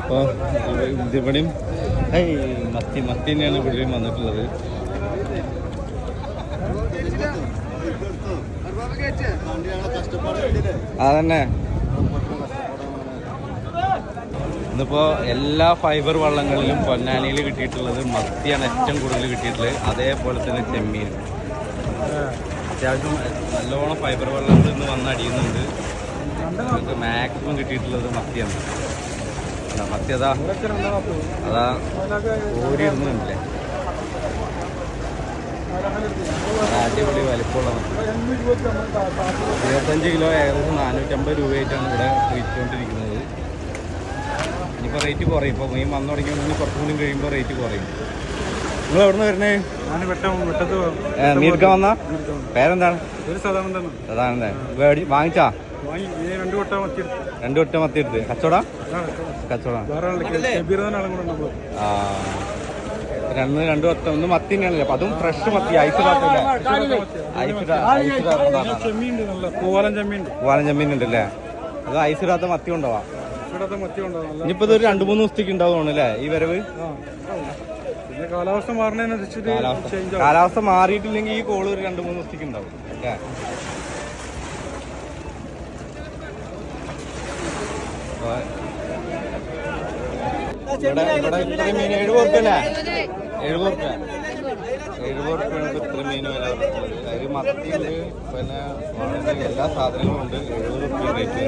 അപ്പോൾ ഇതിവിടെയും ഹേയ് മത്തി മത്തി തന്നെയാണ് ഇവിടെയും വന്നിട്ടുള്ളത്. അതന്നെ. ഇന്നിപ്പോ എല്ലാ ഫൈബർ വള്ളങ്ങളിലും പൊന്നാനിയിൽ കിട്ടിയിട്ടുള്ളത് മത്തിയാണ് ഏറ്റവും കൂടുതൽ കിട്ടിയിട്ടുള്ളത്. അതേപോലെ തന്നെ ചെമ്മീൻ അത്യാവശ്യം നല്ലോണം ഫൈബർ വെള്ളങ്ങൾ ഇന്ന് വന്ന് അടിയുന്നുണ്ട്. നമുക്ക് മാക്സിമം കിട്ടിയിട്ടുള്ളത് മത്തിയാണ്. അതാ, മത്തി അതാ അതാ ഓരി ഇടുന്നുണ്ടല്ലേ അടിപൊളി വലിപ്പമുള്ള ഇരുപത്തഞ്ച് കിലോ ഏകദേശം നാനൂറ്റമ്പത് രൂപയായിട്ടാണ് ഇവിടെ വിറ്റുകൊണ്ടിരിക്കുന്നത്. ഇനിയിപ്പോൾ റേറ്റ് കുറയും. ഇപ്പോൾ മീൻ വന്നു തുടങ്ങിയാൽ കുറച്ചും കൂടി കഴിയുമ്പോൾ റേറ്റ് കുറയും. നിങ്ങൾ എവിടെ നിന്ന് വരുന്നേ എടുക്കാൻ വന്ന? പേരെന്താണ്? വേടി വാങ്ങിച്ചാ? വാങ്ങി രണ്ട് വട്ടം മത്തി എടുത്തു. കച്ചവടം? കച്ചവടം. ആ. രണ്ട് രണ്ട് വട്ടം. ഒന്ന് മത്തി തന്നെയാണല്ലോ. അപ്പൊ അതും ഫ്രഷ് മത്തി. ഐസ് പൂവാലൻ ചെമ്മീൻ ചെമ്മീൻ ഉണ്ടല്ലേ അത് ഐസ് ഇടാത്ത മത്തി ഉണ്ടാവാ ഇനിയിപ്പോ ഇതൊരു രണ്ട് മൂന്ന് ദിവസത്തേക്ക് ഉണ്ടാവുകയാണ് അല്ലേ ഈ വരവ്? കാലാവസ്ഥ മാറുന്നതിനനുസരിച്ചിട്ട് കാലാവസ്ഥ. കാലാവസ്ഥ മാറിയിട്ടില്ലെങ്കിൽ ഈ കോൾ ഒരു രണ്ട് മൂന്ന് ദിവസത്തേക്ക് ഉണ്ടാവും. അല്ലേ? അപ്പൊ ഇവിടെ ഇവിടെ ഇത്രയും മീൻ എഴുപത് എഴുപത് എഴുപത് വില അതിൽ പിന്നെ എല്ലാ സാധനങ്ങളും ഉണ്ട്. എഴുപത് റുപ്യ റേറ്റ്